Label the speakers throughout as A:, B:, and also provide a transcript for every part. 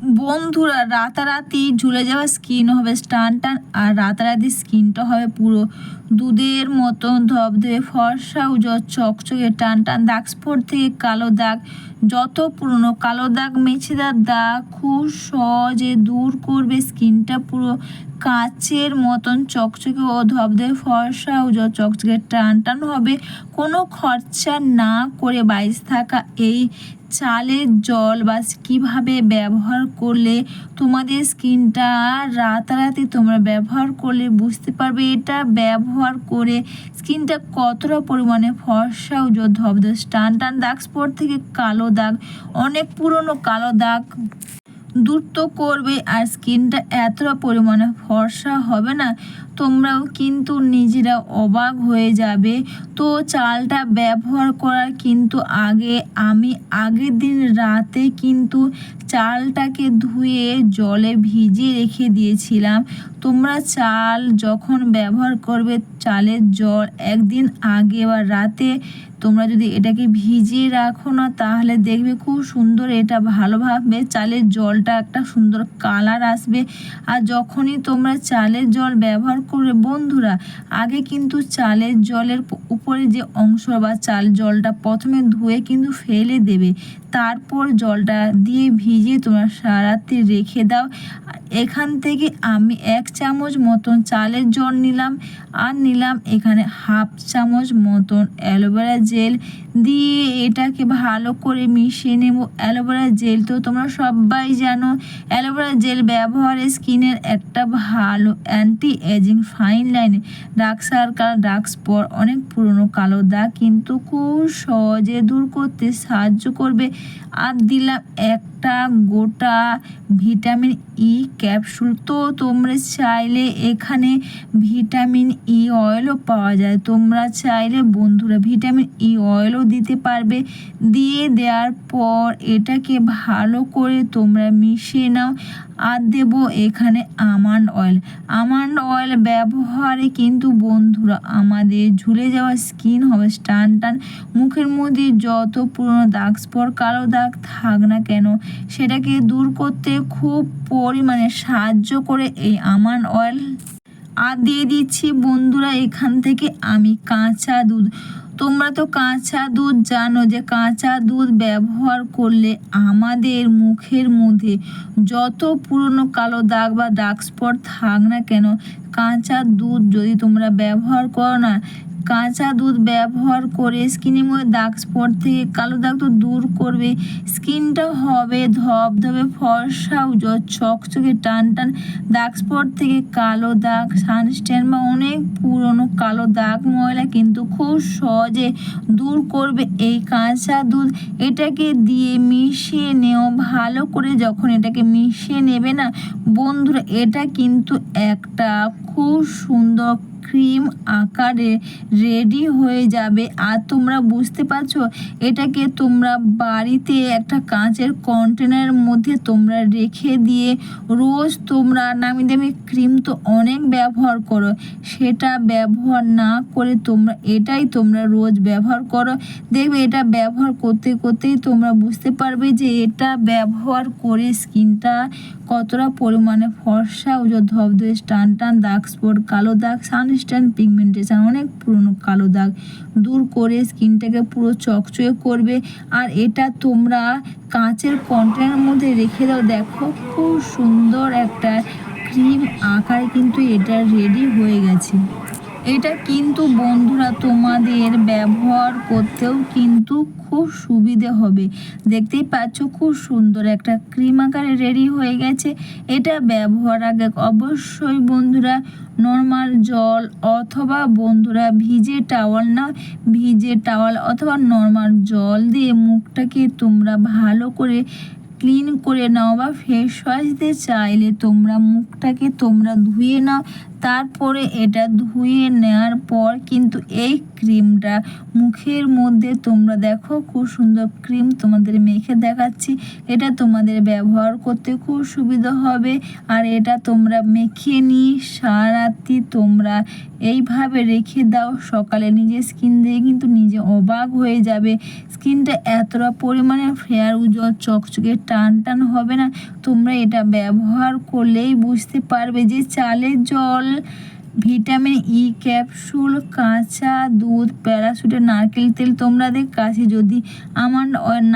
A: বন্ধুরা, রাতারাতি ঝুলে যাওয়া স্কিন হবে, টান টান, আর রাতারাতি স্কিনটা হবে পুরো দুধের মতন ধবধবে ফর্সা উজ্জ্বল, চকচকে, টান টান, দাগ স্পট থেকে কালো দাগ, যত পুরনো কালো দাগ মেছেদার দাগ, খুব সহজে দূর করবে স্কিনটা পুরো কাচের মতন চকচকে ও ধবধবে ফর্সা উজ্জ্বল চকচকে টান টান হবে। কোনো খরচা না করে বাইশ থাকা এই চালের জল বা কীভাবে ব্যবহার করলে তোমাদের স্কিনটা রাতারাতি তোমরা ব্যবহার করলে বুঝতে পারবে। এটা ব্যবহার করে স্কিনটা কতটা পরিমাণে ফর্সা উজ্জ্বল ধবধবে টান টান দাগ, স্পট থেকে কালো দাগ, অনেক পুরনো কালো দাগ দূর তো করবে আর স্কিনটা এতটা পরিমাণে ফর্সা হবে না, তোমরাও কিন্তু নিজেরা অবাক হয়ে যাবে। তো চালটা ব্যবহার করার কিন্তু আগে, আমি আগের দিন রাতে কিন্তু চালটাকে ধুয়ে জলে ভিজিয়ে রেখে দিয়েছিলাম। তোমরা চাল যখন ব্যবহার করবে, চালের জল একদিন আগে বা রাতে তোমরা যদি এটাকে ভিজিয়ে রাখো না, তাহলে দেখবে খুব সুন্দর এটা ভালোভাবে চালের জলটা একটা সুন্দর কালার আসবে। আর যখনই তোমরা চালের জল ব্যবহার করবে, বন্ধুরা, আগে কিন্তু চালের জলের উপরে যে অংশ বা চাল জলটা প্রথমে ধুয়ে কিন্তু ফেলে দেবে। তারপর জলটা দিয়ে ভিজিয়ে তোমরা সারাতে রেখে দাও। এখান থেকে আমি এক চামচ মতন চালের জল নিলাম আর নিলাম এখানে হাফ চামচ মতন অ্যালোভেরা জেল। দিয়ে এটাকে ভালো করে মিশিয়ে নেব। অ্যালোভেরা জেল তো তোমরা সবাই জানো, অ্যালোভেরা জেল ব্যবহারে স্কিনের একটা ভালো anti aging fine line dark circle, dark spot, অনেক পুরনো কালো দাগ কিন্তু খুব সহজে দূর করতে সাহায্য করবে। আর দিলাম একটা গোটা ভিটামিন ই ক্যাপসুল তো তোমরা চাইলে এখানে ভিটামিন ই অয়েলও পাওয়া যায়। তোমরা চাইলে বন্ধুরা ভিটামিন ই অয়েলও দিতে পারবে। দিয়ে দেওয়ার পর এটাকে ভালো করে তোমরা মিশিয়ে নাও। আর দেবো এখানে আমান্ড অয়েল আমান্ড অয়েল ব্যবহারে কিন্তু বন্ধুরা আমাদের ঝুলে যাওয়া স্কিন হবে, টান টান। মুখের মধ্যে যত পুরনো দাগ স্পট, কালো দাগ থাক না কেন, সেটাকে দূর করতে খুব পরিমাণে সাহায্য করে এই আমান্ড অয়েল আর দিয়ে দিচ্ছি বন্ধুরা এখান থেকে আমি কাঁচা দুধ। তোমরা তো কাঁচা দুধ জানো যে কাঁচা দুধ ব্যবহার করলে আমাদের মুখের মধ্যে যত পুরনো কালো দাগ বা দাগ স্পট থাক না কেন, কাঁচা দুধ যদি তোমরা ব্যবহার করো না কাঁচা দুধ ব্যবহার করে স্কিনের মধ্যে দাগ স্পট থেকে কালো দাগ তো দূর করবে। স্কিনটা হবে ধবধবে, ফর্সা, উজ্জ্বল, চকচকে, টান টান। দাগ স্পট থেকে কালো দাগ, সানস্ট্যান্ড বা অনেক পুরনো কালো দাগ ময়লা কিন্তু খুব সহজে দূর করবে এই কাঁচা দুধ। এটাকে দিয়ে মিশিয়ে নেও ভালো করে যখন এটাকে মিশিয়ে নেবে না, বন্ধুরা, এটা কিন্তু একটা খুব সুন্দর ক্রিম আকারে রেডি হয়ে যাবে। আর তোমরা বুঝতে পারছ, এটাকে তোমরা বাড়িতে একটা কাঁচের কন্টেনারের মধ্যে তোমরা রেখে দিয়ে রোজ তোমরা নামি দামি ক্রিম তো অনেক ব্যবহার করো, সেটা ব্যবহার না করে তোমরা, এটাই তোমরা রোজ ব্যবহার করো। দেখবে এটা ব্যবহার করতে করতেই তোমরা বুঝতে পারবে যে এটা ব্যবহার করে স্কিনটা কতটা পরিমাণে ফর্সা উজ্জ্বল ধবধবে, টান টান, দাগ, স্পট, কালো দাগ সানস্ট্যান্ড পিগমেন্টেশন অনেক পুরনো কালো দাগ দূর করে স্কিনটাকে পুরো চকচকে করবে। আর এটা তোমরা কাঁচের কন্টেনারের মধ্যে রেখে দাও। দেখো খুব সুন্দর একটা ক্রিম আকারে কিন্তু এটা রেডি হয়ে গেছে। এটা কিন্তু বন্ধুরা তোমাদের ব্যবহার করতেও কিন্তু খুব সুবিধে হবে। দেখতেই পাচ্ছ খুব সুন্দর একটা ক্রিম আকারে রেডি হয়ে গেছে। এটা ব্যবহার আগে অবশ্যই বন্ধুরা নর্মাল জল অথবা বন্ধুরা ভিজে টাওয়াল না, ভিজে টাওয়াল অথবা নর্মাল জল দিয়ে মুখটাকে তোমরা ভালো করে ক্লিন করে নাও বা ফেস ওয়াশ দিয়ে চাইলে তোমরা মুখটাকে তোমরা ধুয়ে নাও। তারপরে এটা ধুয়ে নেওয়ার পর কিন্তু এই ক্রিমটা মুখের মধ্যে তোমরা দেখো, খুব সুন্দর ক্রিম তোমাদের মেখে দেখাচ্ছি। এটা তোমাদের ব্যবহার করতে খুব সুবিধা হবে। আর এটা তোমরা মেখে নিয়ে সারাতি তোমরা এইভাবে রেখে দাও। সকালে নিজের স্কিন দিয়ে কিন্তু নিজে অবাক হয়ে যাবে। স্কিনটা এতটা পরিমাণে ফেয়ার উজ্জ্বল, চকচকে, টান টান হবে না। তোমরা এটা ব্যবহার করলেই বুঝতে পারবে যে চালের জল 嗯 ভিটামিন ই, ক্যাপসুল, কাঁচা দুধ প্যারাশুটের নারকেল তেল তোমাদের কাছে যদি আমার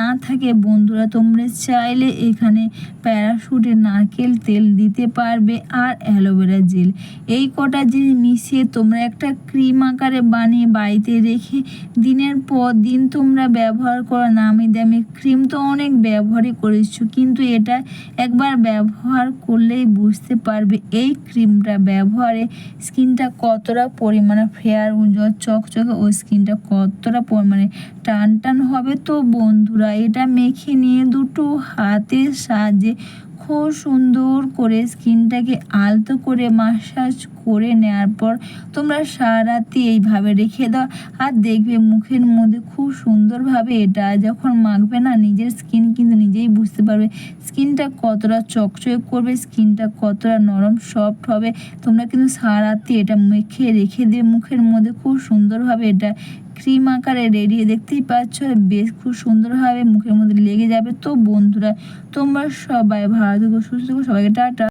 A: না থাকে, বন্ধুরা, তোমরা চাইলে এখানে প্যারাশুটের নারকেল তেল দিতে পারবে আর অ্যালোভেরা জেল। এই কটা জিনিস মিশিয়ে তোমরা একটা ক্রিম আকারে বানিয়ে বাড়িতে রেখে দিনের পর দিন তোমরা ব্যবহার করো। নামি দামি ক্রিম তো অনেক ব্যবহারই করেছ, কিন্তু এটা একবার ব্যবহার করলেই বুঝতে পারবে এই ক্রিমটা ব্যবহারে স্কিনটা কতটা পরিমাণে ফেয়ার উজ্জ্বল, চকচকে, ওই স্কিনটা কতটা পরিমাণে টান টান হবে তো বন্ধুরা, এটা মেখে নিয়ে দুটো হাতের সাহায্যে সুন্দর করে স্কিনটাকে আলতো করে মাসাজ করে নেওয়ার পর তোমরা সারাতি এইভাবে রেখে দাও। আর দেখবে মুখের মধ্যে খুব সুন্দরভাবে এটা যখন মাখবে না, নিজের স্কিন কিন্তু নিজেই বুঝতে পারবে। স্কিনটা কতটা চকচকে করবে, স্কিনটা কতটা নরম, সফট হবে। তোমরা কিন্তু সারাতি এটা মেখে রেখে দিয়ে মুখের মধ্যে খুব সুন্দরভাবে এটা ক্রিম আকারে রেডি দেখতেই পাচ্ছ বেশ খুব সুন্দরভাবে মুখের মধ্যে লেগে যাবে। তো বন্ধুরা, তোমরা সবাই ভালো থেকো, সুস্থ থেকো, সবাইকে টাটা।